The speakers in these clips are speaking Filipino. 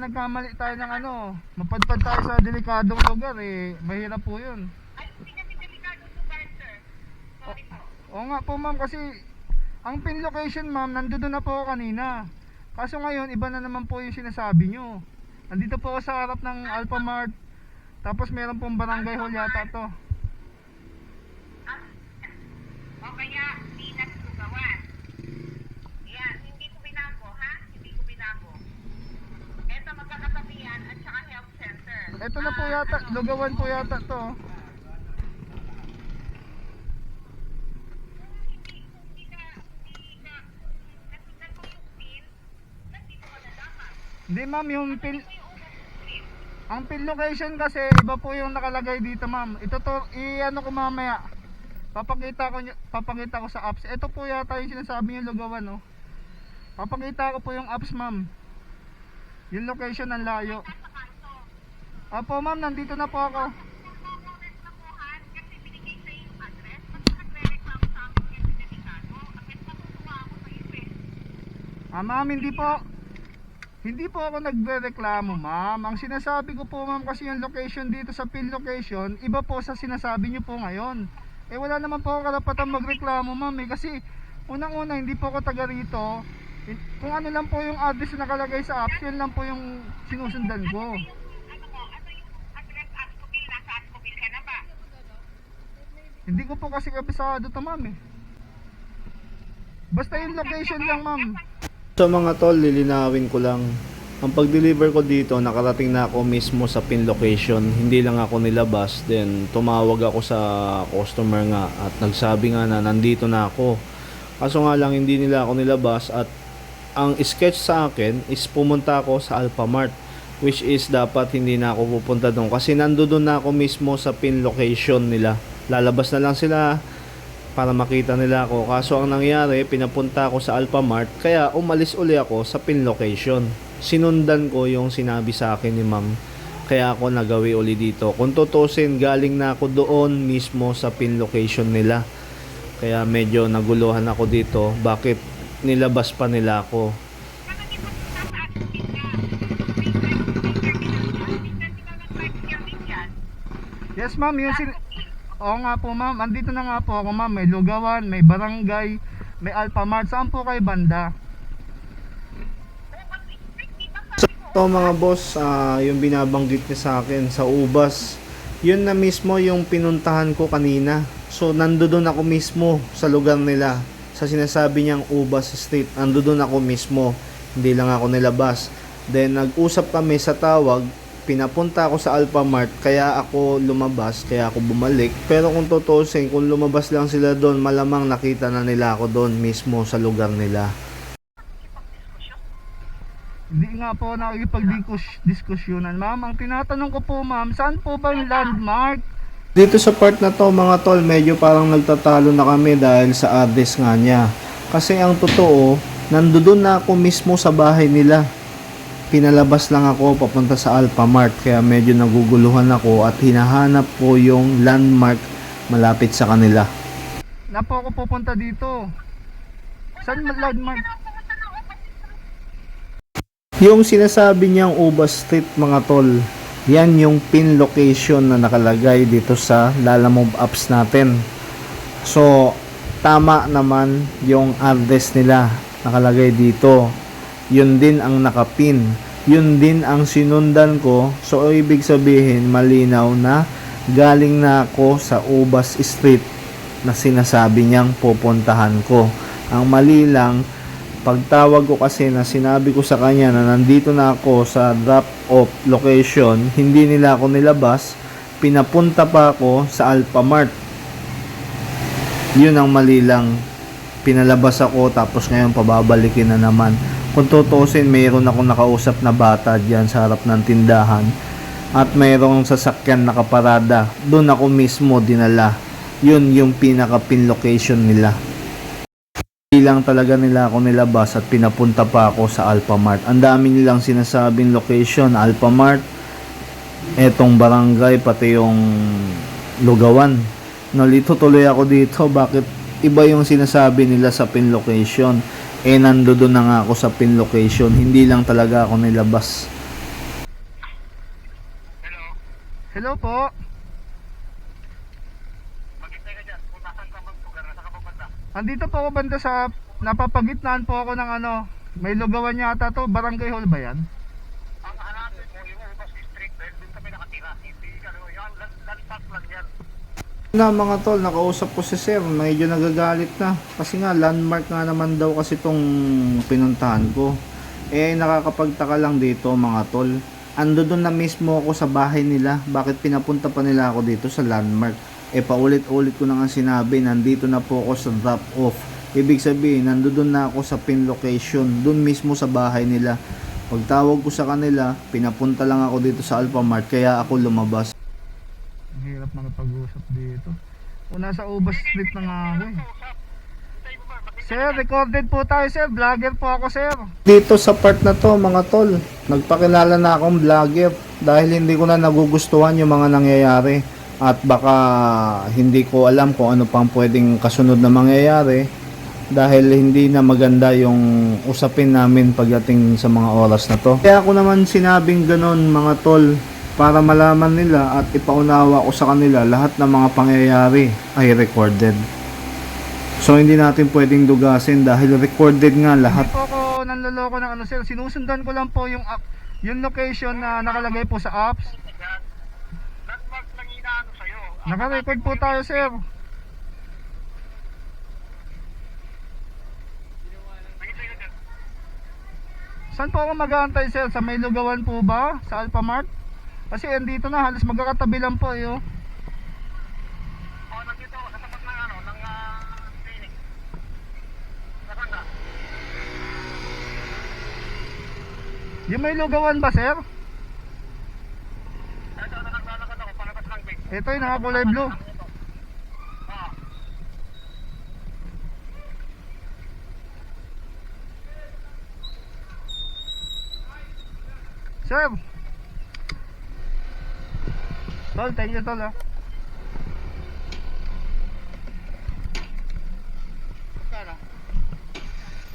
nagkamali tayo ng ano, mapadpad tayo sa delikadong lugar eh, mahirap po yun. Ay, hindi kasi delikadong lugar, sir. Sorry po. Oo nga po ma'am kasi ang pin location ma'am, nandoon na po kanina. Kaso ngayon, iba na naman po yung sinasabi nyo. Nandito po ako sa harap ng Alphamart. Tapos meron pong barangay hall yata to. O kaya, Pinas Lugawan. Yan, hindi ko binago, ha? Hindi ko binago. Ito, magkakatabi yan at saka health center. Ito na po yata, lugawan po yata to. Hindi. Hindi ma'am, yung pin, ang pin location kasi iba po yung nakalagay dito ma'am. Ito to, i-ano ko mamaya. Papakita ko, papakita ko sa apps. Ito po yata yung sinasabi yung lugawan no. Papakita ko po yung apps ma'am. Yung location ng layo. Apo ma'am, nandito na po ako. Ah ma'am, hindi po. Hindi po ako nagre-reklamo ma'am. Ang sinasabi ko po ma'am kasi yung location dito sa pin location, iba po sa sinasabi nyo po ngayon. Eh wala naman po ako karapatan magreklamo ma'am eh. Kasi unang-una hindi po ako taga rito. Eh, Kung ano lang po yung address na nakalagay sa apps, yun lang po yung sinusundan ko. Yung ano mo, ano yung address Ascobil? Nasa Ascobil ka na ba? Hindi ko po kasi kabisado to ma'am eh. Basta yung location lang ma'am. Sa mga tol, lilinawin ko lang. Ang pag-deliver ko dito, nakarating na ako mismo sa pin location. Hindi lang ako nilabas. Then, tumawag ako sa customer nga at nagsabi nga na nandito na ako. Kaso nga lang, hindi nila ako nilabas at ang sketch sa akin is pumunta ako sa Alphamart. Which is dapat hindi na ako pupunta doon. Kasi nandoon na ako mismo sa pin location nila. Lalabas na lang sila, para makita nila ako. Kaso ang nangyari, pinapunta ako sa Alphamart, kaya umalis uli ako sa pin location. Sinundan ko yung sinabi sa akin ni ma'am. Kaya ako nagawi uli dito. Kung tutusin, galing na ako doon mismo sa pin location nila. Kaya medyo naguluhan ako dito. Bakit nilabas pa nila ako? Yes ma'am, yung sin... Oo nga po ma'am, andito na nga po ako ma'am. May lugawan, may barangay, may Alphamart. Saan po kayo banda? Ito mga boss, ah, yung binabanggit niya sa akin sa Ubas, yun na mismo yung pinuntahan ko kanina. So nandoon ako mismo sa lugar nila. Sa sinasabi niyang Ubas Street, nandoon ako mismo. Hindi lang ako nilabas. Then nag-usap kami sa tawag, pinapunta ako sa Alphamart, kaya ako lumabas, kaya ako bumalik. Pero kung tutusin, kung lumabas lang sila doon, malamang nakita na nila ako doon mismo sa lugar nila. Hindi nga po nakikipag-diskusyonan. Ma'am, ang tinatanong ko po ma'am, saan po ba yung landmark? Dito sa part na to mga tol, medyo parang nagtatalo na kami dahil sa address nga niya. Kasi ang totoo, nandoon na ako mismo sa bahay nila. Pinalabas lang ako papunta sa Alphamart kaya medyo naguguluhan ako at hinahanap ko yung landmark malapit sa kanila. Na po ako pupunta dito. Saan yung landmark? Yung sinasabi niyang Uba Street mga tol, yan yung pin location na nakalagay dito sa Lalamove apps natin. So, tama naman yung address nila nakalagay dito. Yun din ang nakapin. Yun din ang sinundan ko. So, ibig sabihin, malinaw na galing na ako sa Ubas Street na sinasabi niyang pupuntahan ko. Ang mali lang, pagtawag ko kasi na sinabi ko sa kanya na nandito na ako sa drop off location, hindi nila ako nilabas, pinapunta pa ako sa Alphamart. Yun ang mali lang. Pinalabas ako tapos ngayon pababalikin na naman. Kung tutusin, mayroon akong nakausap na bata dyan sa harap ng tindahan at mayroong sasakyan nakaparada. Doon ako mismo dinala. Yun yung pinaka pin location nila. Hindi lang talaga nila ako nilabas at pinapunta pa ako sa Alphamart. Ang dami nilang sinasabing location, Alphamart, etong barangay, pati yung lugawan. Nalito tuloy ako dito, bakit iba yung sinasabi nila sa pin location? eh nandoon na nga ako sa pin location. Hindi lang talaga ako nilabas. Hello? Hello po. Andito po ako banda sa napapagitnaan po ako ng ano may lugawan yata to. Barangay hall ba yan? Na mga tol, nakausap ko si sir, medyo nagagalit na. Kasi nga, landmark nga naman daw kasi tong pinuntahan ko. Eh, nakakapagtaka lang dito mga tol. Ando doon na mismo ako sa bahay nila. Bakit pinapunta pa nila ako dito sa landmark? Eh, paulit-ulit ko na nga sinabi, nandito na po ako sa drop off. Ibig sabihin, nando doon na ako sa pin location, doon mismo sa bahay nila. Pagtawag ko sa kanila, pinapunta lang ako dito sa Alphamart, kaya ako lumabas. Ang hirap makipag-usap dito. O nasa Ubas Street na nga ako eh. Sir, recorded po tayo sir. Vlogger po ako sir. Dito sa part na to mga tol, nagpakilala na akong vlogger dahil hindi ko na nagugustuhan yung mga nangyayari at baka hindi ko alam kung ano pang pwedeng kasunod na mangyayari dahil hindi na maganda yung usapin namin pagdating sa mga oras na to. Kaya ako naman sinabing ganon mga tol para malaman nila at ipaunawa ko sa kanila lahat ng mga pangyayari ay recorded. So hindi natin pwedeng dugasin dahil recorded nga lahat Hindi po ako nanloloko ng ano sir. Sinusundan ko lang po yung app, yung location na nakalagay po sa apps. Naka-record po tayo sir. Saan po ako mag-aantay sir? Sa may lugawan po ba? Sa Alphamart? Kasi andito na halos magkakatabi lang po eh. oh. Oh, nandito ako sa tapat ng ano, ng ah, clinic. Nasaan ka? Yung may lugawan ba sir? Ito, nakasalakad ako, palabas ng gate. Ito yung nakakulay blue. Ah, Sir! Tol, thank you tol ah.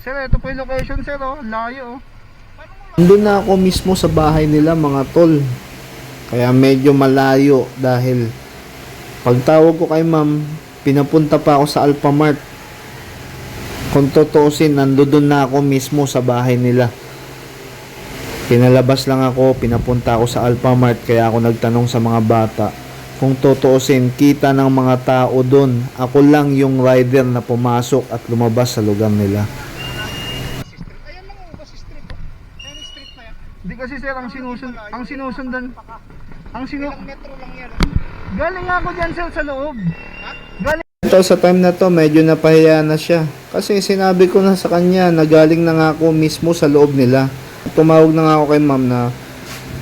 Sir, ito po yung location sir oh. Layo oh. Nandun na ako mismo sa bahay nila mga tol. Kaya medyo malayo dahil pagtawag ko kay ma'am, pinapunta pa ako sa Alphamart. Kung tutuusin, nandoon na ako mismo sa bahay nila. Pinalabas lang ako, pinapunta ako sa Alphamart kaya ako nagtanong sa mga bata. Kung tutuusin, kita ng mga tao doon. Ako lang yung rider na pumasok at lumabas sa lugar nila. Hindi kasi sir, ang sinusun ang sinusundan ang sinu Galing nga ako diyan sir sa loob. Galing Ito sa time na to medyo napahiya na siya kasi sinabi ko na sa kanya na galing na nga ako mismo sa loob nila. Tumawag na nga ako kay ma'am na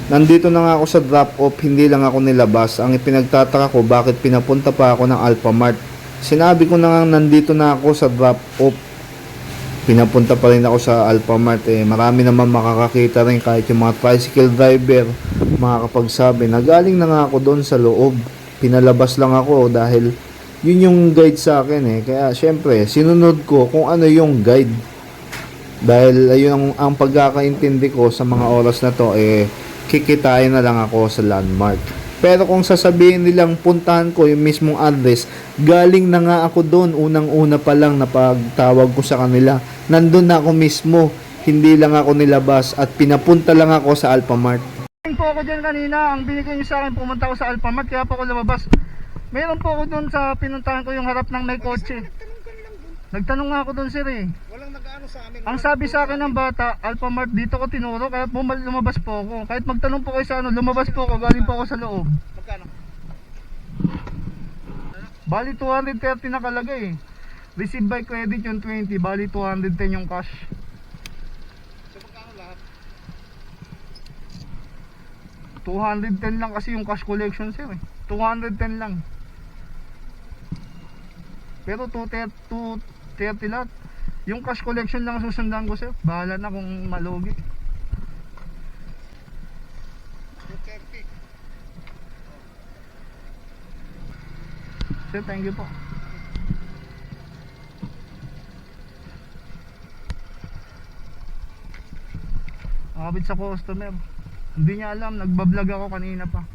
nandito na nga ako sa drop off hindi lang ako nilabas. Ang ipinagtataka ko bakit pinapunta pa ako ng Alphamart. Sinabi ko na nga nandito na ako sa drop off. Pinapunta pa rin ako sa Alphamart eh. Marami naman makakakita rin kahit yung mga tricycle driver makakapagsabi na galing na nga ako doon sa loob. Pinalabas lang ako dahil yun yung guide sa akin eh. Kaya syempre, sinunod ko kung ano yung guide. Dahil ayun ang, ang pagkakaintindi ko sa mga oras na to eh kikitain na lang ako sa landmark. Pero kung sasabihin nilang puntahan ko yung mismong address, galing na nga ako doon unang-una pa lang na pagtawag ko sa kanila. Nandun na ako mismo, hindi lang ako nilabas at pinapunta lang ako sa Alphamart. po ako diyan kanina. Ang binigay niyo sa akin pumunta ako sa Alphamart kaya po ako lumabas. Meron po ako doon sa pinuntahan ko yung harap ng may kotse. Nagtanong nga ako doon sir eh. Walang nag-ano sa amin. Ang sabi sa akin ng bata, Alphamart dito ko tinuro kaya bumal lumabas po ako. Kahit magtanong po kayo sa ano, lumabas po ako, galing po ako sa loob. Magkano? Bali 230 nakalagay eh. Receive by credit yung 20, bali 210 yung cash. So magkano lahat? 210 lang kasi yung cash collection sir eh. 210 lang. Pero 230 230 lahat. Yung cash collection lang susundan ko sir. Bahala na kung malugi. 230. Sir, thank you po. Nakabit sa customer. Hindi niya alam, nagbablog ako kanina pa.